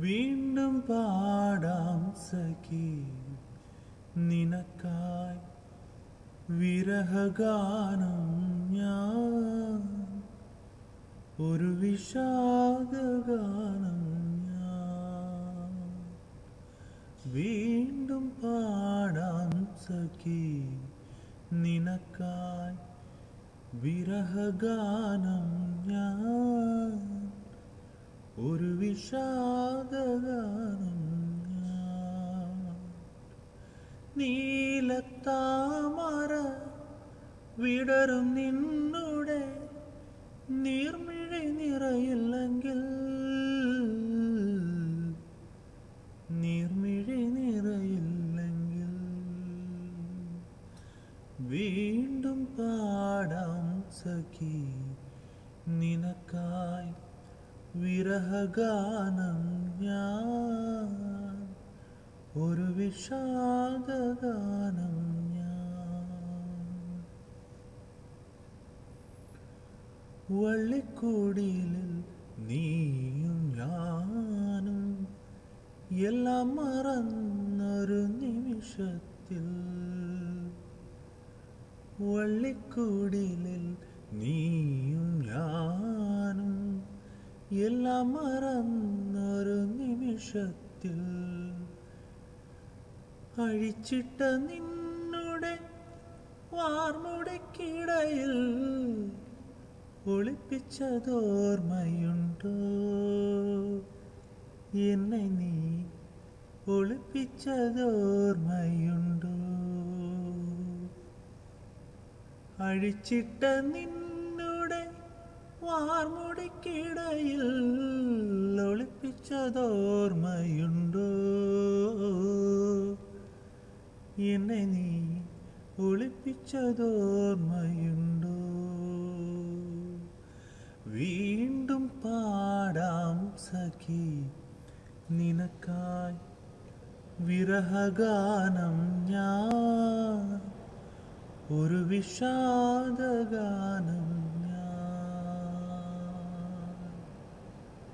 വീണ്ടും പാടാം സഖി. നിനക്കായി വിരഹഗാനം ഞാൻ. ഒരു വിഷാദഗാനം ഞാൻ. വീണ്ടും പാടാം സഖി. നിനക്കായി വിരഹഗാനം ഞാൻ. ഒരു വിഷാദഗാനം നീലത്താമര വിടരും നിന്നുടെ നീർമിഴി നിറയില്ലെങ്കിൽ. നീർമിഴി നിറയില്ലെങ്കിൽ. വീണ്ടും പാടാം സഖി നിനക്കായി വിരഹഗാനം ഞാൻ ഒരു വിഷാദഗാനം വള്ളിക്കൂടിയിൽ നീയും ഞാനും എല്ലാം മറന്നൊരു നിമിഷത്തിൽ. വള്ളിക്കൂടിലിൽ നീയും ഞാനും എല്ലാം മറന്നൊരു നിമിഷത്തിൽ. അഴിച്ചിട്ട നിന്നുടെ വാർമുടക്കിടയിൽ ഒളിപ്പിച്ചതോർമ്മയുണ്ടോ? എന്നെ നീ ഒളിപ്പിച്ചതോർമ്മയുണ്ടോ? അഴിച്ചിട്ട നിന്നുടെ വാർമുടക്കിടയിൽ ഒളിപ്പിച്ചതോർമ്മയുണ്ടോ? എന്നെ നീ ഒളിപ്പിച്ചതോർമ്മയുണ്ടോ? വീണ്ടും പാടാം സഖി നിനക്കായി വിരഹഗാനം ഞാൻ. ഒരു വിഷാദഗാനം